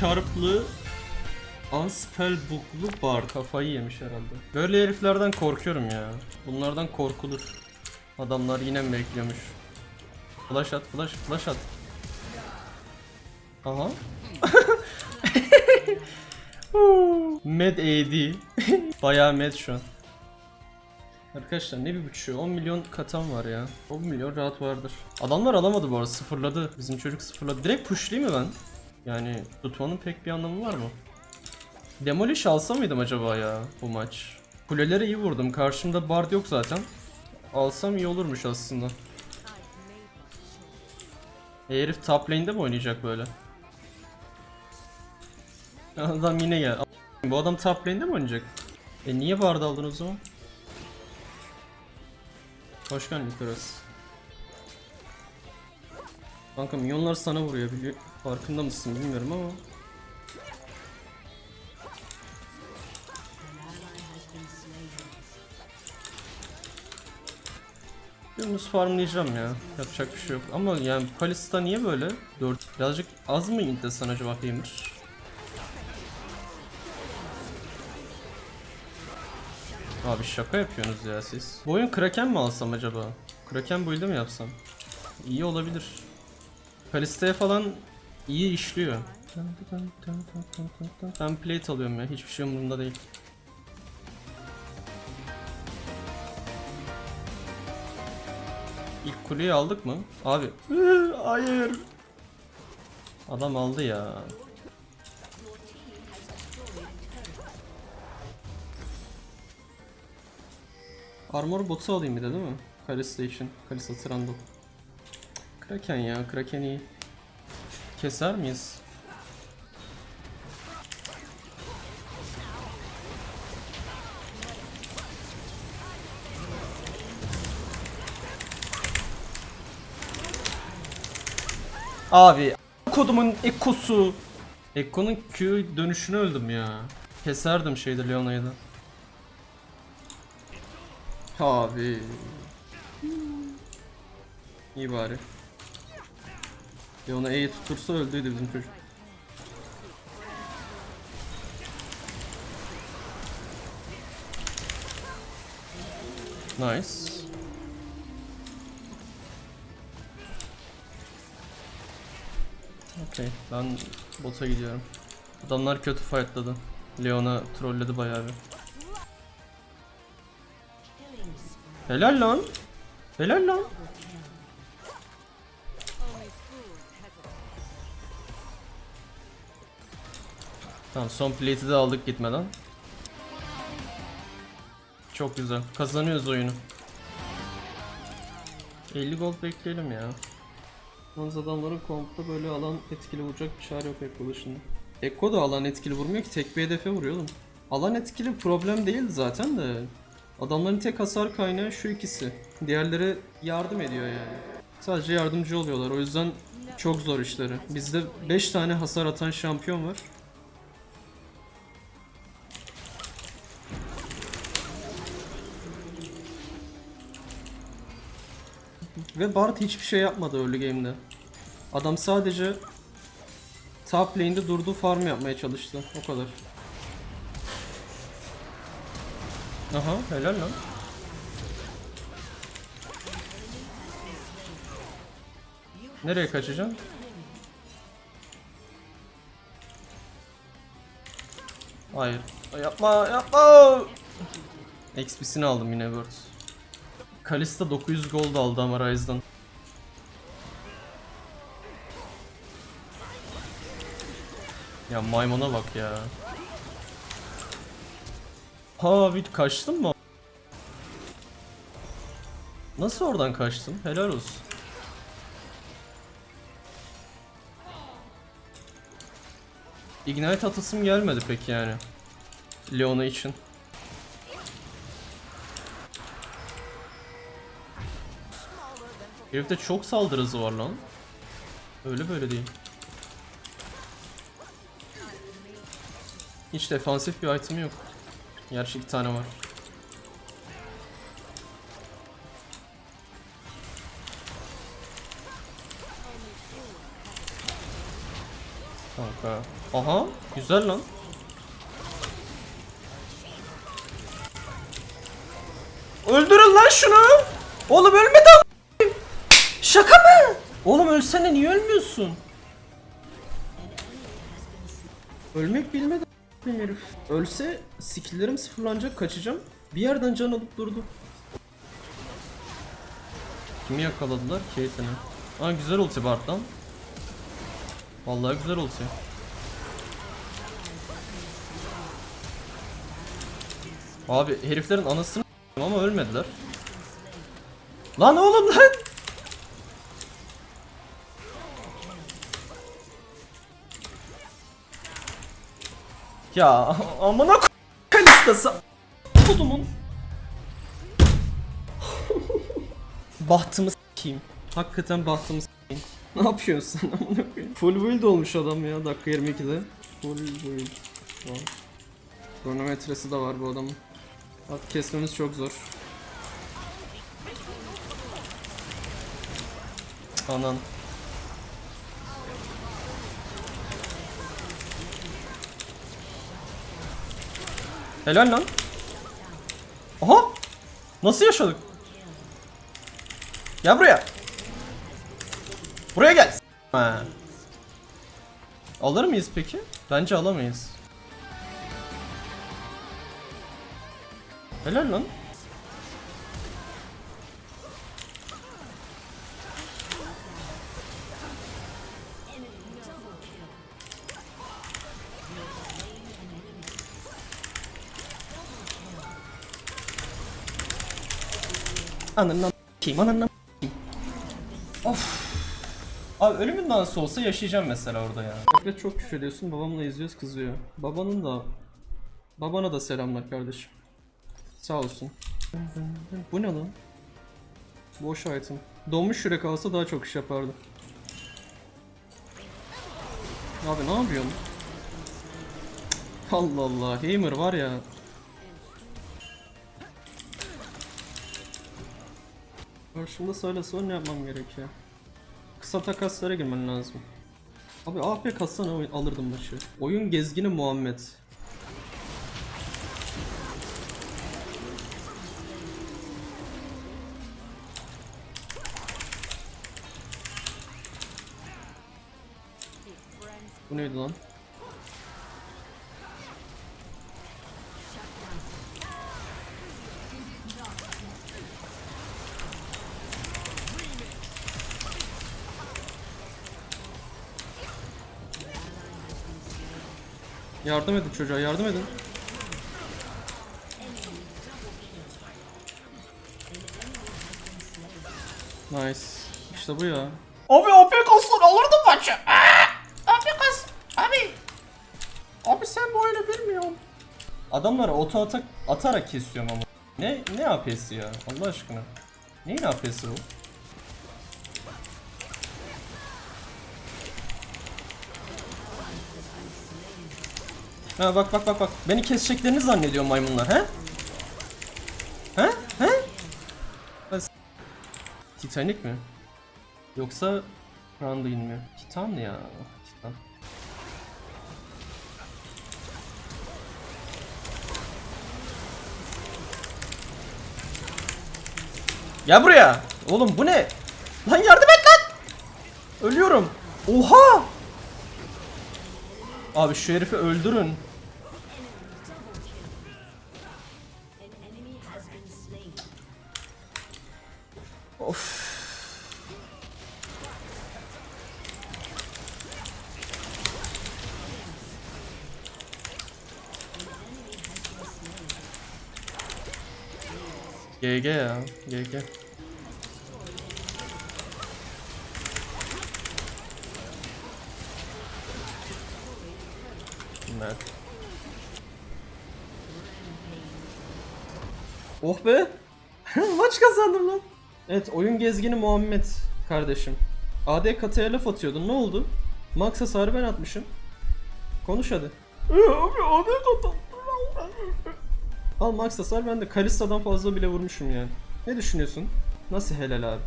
çarplı Unspell booklu bar kafayı yemiş herhalde. Böyle heriflerden korkuyorum ya. Bunlardan korkulur. Adamlar yine mi bekliyormuş? Flash at, flash, flash at. Aha. med AD. Bayağı med şu an. Arkadaşlar ne bir buçuğu 10 milyon katan var ya 10 milyon rahat vardır Adamlar alamadı bu arada sıfırladı Bizim çocuk sıfırladı Direkt pushlayayım mı ben? Yani tutmanın pek bir anlamı var mı? Demolish alsa mıydım acaba ya bu maç? Kulelere iyi vurdum karşımda bard yok zaten Alsam iyi olurmuş aslında e herif top lane'de mi oynayacak böyle? Adam yine gel. Bu adam top lane'de mi oynayacak? E niye bard aldın o zaman? Hoş geldin Nikolas. Kanka milyonlar sana vuruyor biliyor. Farkında mısın bilmiyorum ama. Dümdüz farmlayacağım ya. Yapacak bir şey yok. Ama yani Kalista niye böyle? 4 birazcık az mı intesen acaba Hammer? Abi şaka yapıyorsunuz ya siz. Bu oyun Kraken mi alsam acaba? Kraken build'i mi yapsam? İyi olabilir. Kalista'ya falan iyi işliyor. Ben plate alıyorum ya. Hiçbir şey umurumda değil. İlk kuleyi aldık mı? Abi. Hayır. Adam aldı ya. Armor botu alayım bir de değil mi? Kalista için. Kalista Trundle. Kraken ya. Kraken. Keser miyiz? Abi kodumun ekosu. Ekko'nun Q dönüşünü öldüm ya. Keserdim şeyde Leona'yı da. Abi. İyi bari. Leona E'yi tutursa öldüydü bizim çocuk. Nice. Okey, ben bota gidiyorum. Adamlar kötü fightladı. Leona trolledi bayağı bir. Helal lan. Helal lan. Tamam son plate'i de aldık gitmeden. Çok güzel. Kazanıyoruz oyunu. 50 gold bekleyelim ya. Yalnız adamların kompta böyle alan etkili vuracak bir çare yok Ekko dışında. Ekko da alan etkili vurmuyor ki tek bir hedefe vuruyor. Alan etkili problem değildi zaten de. Adamların tek hasar kaynağı şu ikisi. Diğerleri yardım ediyor yani. Sadece yardımcı oluyorlar o yüzden çok zor işleri. Bizde 5 tane hasar atan şampiyon var. Ve Bard hiçbir şey yapmadı early game'de. Adam sadece top lane'de durdu farm yapmaya çalıştı. O kadar. Aha helal lan. Nereye kaçacaksın? Hayır. Yapma yapma. XP'sini aldım yine Word. Kalista 900 gold aldı ama Ryze'dan. Ya maymuna bak ya. Ha bir kaçtın mı? Nasıl oradan kaçtın? Helal olsun. Ignite atasım gelmedi peki yani. Leona için. Herifte çok saldırı hızı var lan. Öyle böyle değil. Hiç defansif bir item yok. Gerçi iki tane var. Dakika. Aha güzel lan. Öldürün lan şunu. Oğlum ölmedi Şaka mı? Oğlum ölsene niye ölmüyorsun? Ölmek bilmedi herif. Ölse skilllerim sıfırlanacak kaçacağım. Bir yerden can alıp durdu. Kimi yakaladılar? Caitlyn'i. Aa güzel ulti Bart'tan. Vallahi güzel ulti. Abi heriflerin anasını ama ölmediler. Lan oğlum lan! Ya amına k- kalistası. Kodumun. Bahtımı s**eyim. Hakikaten bahtımı s**eyim. Ne yapıyorsun sen amına koyayım? Full build olmuş adam ya dakika 22'de. Full build. Kronometresi de var bu adamın. Bak kesmemiz çok zor. Anan. Helal lan. Aha! Nasıl yaşadık? Gel buraya. Buraya gel. Ha. Alır mıyız peki? Bence alamayız. Helal lan. Ananı kim ananı Of. Abi ölümün nasıl olsa yaşayacağım mesela orada ya. Evet çok küfür ediyorsun babamla izliyoruz kızıyor. Babanın da babana da selamlar kardeşim. Sağ olsun. Bu ne lan? Boş item. Donmuş yürek alsa daha çok iş yapardı. Abi ne yapıyorsun? Allah Allah, Heimer var ya. Karşımda söyle sonra ne yapmam gerekiyor? Kısa takaslara girmen lazım. Abi AP katsana alırdım maçı. Oyun gezgini Muhammed. Bu neydi lan? Yardım edin çocuğa yardım edin. Nice. İşte bu ya. Abi AP kaslar alırdım maçı. AP kas. Abi. Abi sen bu oyunu bilmiyorsun. Adamları oto atak atarak kesiyorum ama. Ne ne AP'si ya Allah aşkına. Neyin AP'si bu? Ha bak bak bak bak. Beni keseceklerini zannediyor maymunlar he? He? He? Titanic mi? Yoksa Randuin mi? Titan ya. Titan. Gel buraya. Oğlum bu ne? Lan yardım et lan. Ölüyorum. Oha. Abi şu herifi öldürün. GG ya, GG. Evet. Oh be. Maç kazandım lan. Evet oyun gezgini Muhammed kardeşim. AD kataya laf atıyordun ne oldu? Max hasarı ben atmışım. Konuş hadi. Abi AD kata. Al Max hasar ben de Kalista'dan fazla bile vurmuşum yani. Ne düşünüyorsun? Nasıl helal abi?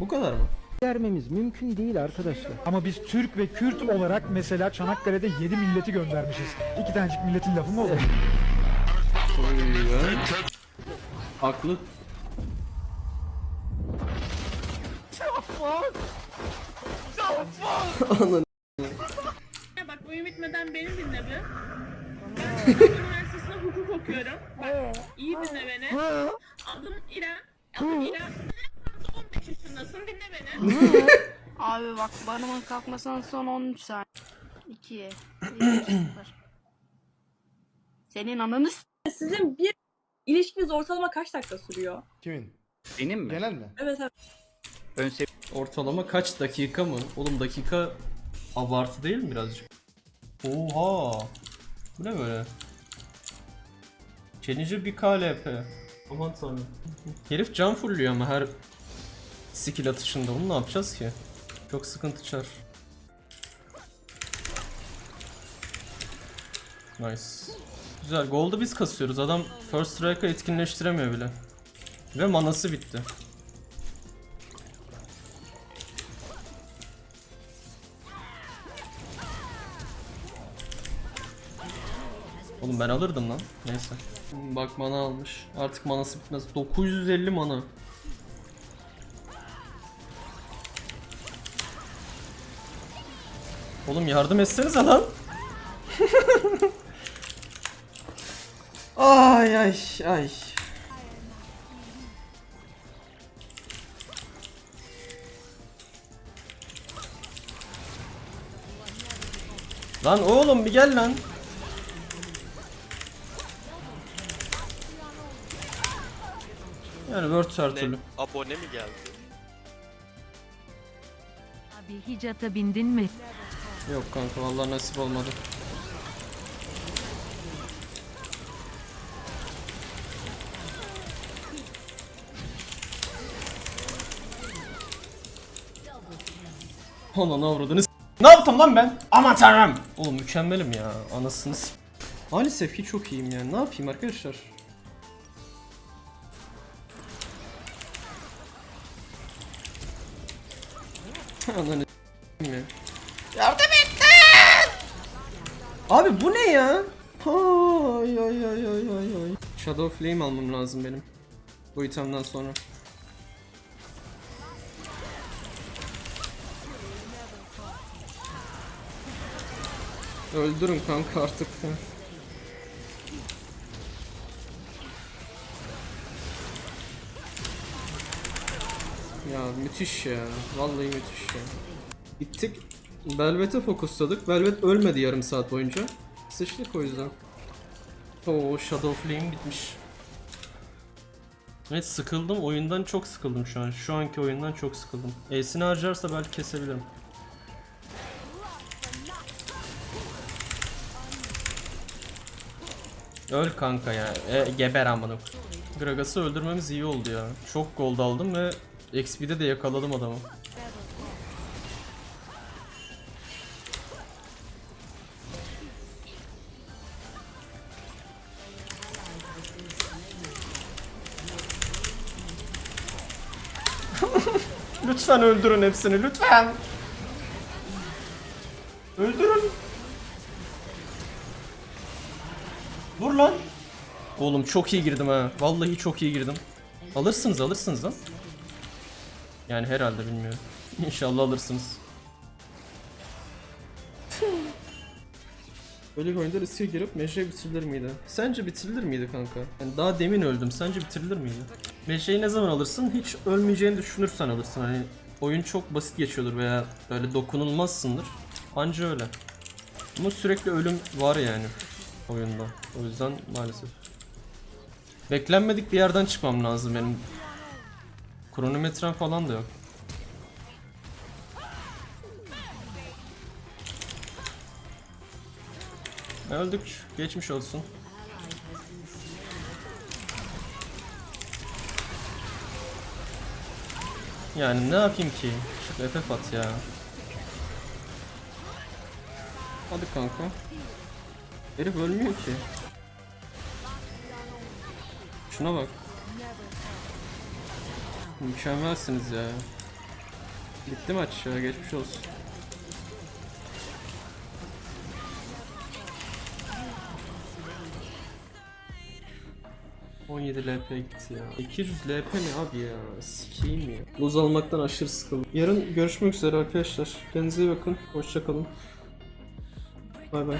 Bu kadar mı? vermemiz mümkün değil arkadaşlar. Ama biz Türk ve Kürt olarak mesela Çanakkale'de 7 milleti göndermişiz. İki tanecik milletin lafı mı olur? Haklı. Ya bak oyun bitmeden beni dinle bir. Ben okuyorum. Bak iyi dinle beni. Adım İrem. Adım İrem. 15 yaşındasın dinle beni. Abi bak barımın kalkmasına son 13 saniye. 2 Senin ananı s- Sizin bir ilişkiniz ortalama kaç dakika sürüyor? Kimin? Benim mi? Genel mi? Evet evet. Ön sev- Ortalama kaç dakika mı? Oğlum dakika abartı değil mi birazcık? Oha! Bu ne böyle? Challenger bir KLP. Aman tanrım. Herif can fullüyor ama her skill atışında. Bunu ne yapacağız ki? Çok sıkıntı çar. Nice. Güzel. Gold'u biz kasıyoruz. Adam First Strike'ı etkinleştiremiyor bile. Ve manası bitti. Oğlum ben alırdım lan. Neyse. Bak mana almış. Artık manası bitmez. 950 mana. Oğlum yardım etsenize lan. ay ay ay. Lan oğlum bir gel lan. Yani Word her türlü. Abone mi geldi? Abi hiç ata bindin mi? Yok kanka vallahi nasip olmadı. Ananı avradını s- Ne yaptım lan ben? Aman tanrım. Oğlum mükemmelim ya. Anasını s- Maalesef ki çok iyiyim yani. Ne yapayım arkadaşlar? Ananı ya. Yardım et Abi bu ne ya? Ay ay ay ay ay ay. Shadow Flame almam lazım benim. Bu itemden sonra. Öldürün kanka artık. Ya müthiş ya. Vallahi müthiş ya. Gittik. Velvet'e fokusladık. Velvet ölmedi yarım saat boyunca. Sıçtık o yüzden. Oo Shadow Flame bitmiş. Evet sıkıldım. Oyundan çok sıkıldım şu an. Şu anki oyundan çok sıkıldım. E'sini harcarsa belki kesebilirim. Öl kanka ya. E, geber amına. Gragas'ı öldürmemiz iyi oldu ya. Çok gold aldım ve XP'de de yakaladım adamı. lütfen öldürün hepsini lütfen. Öldürün. Vur lan. Oğlum çok iyi girdim ha. Vallahi çok iyi girdim. Alırsınız alırsınız lan. Yani herhalde bilmiyorum. İnşallah alırsınız. Böyle bir oyunda riske girip Mejre bitirilir miydi? Sence bitirilir miydi kanka? Yani daha demin öldüm. Sence bitirilir miydi? Mejre'yi ne zaman alırsın? Hiç ölmeyeceğini düşünürsen alırsın. Hani oyun çok basit geçiyordur veya böyle dokunulmazsındır. Anca öyle. Ama sürekli ölüm var yani oyunda. O yüzden maalesef. Beklenmedik bir yerden çıkmam lazım benim. Kronometrem falan da yok. Öldük. Geçmiş olsun. Yani ne yapayım ki? Şu FF at ya. Hadi kanka. Herif ölmüyor ki. Şuna bak. Mükemmelsiniz ya. Bitti maç ya geçmiş olsun. ...17 LP gitti ya. 200 LP ne abi ya? Sikeyim ya. Luz almaktan aşırı sıkıldım. Yarın görüşmek üzere arkadaşlar. Kendinize iyi bakın. Hoşçakalın. Bay bay.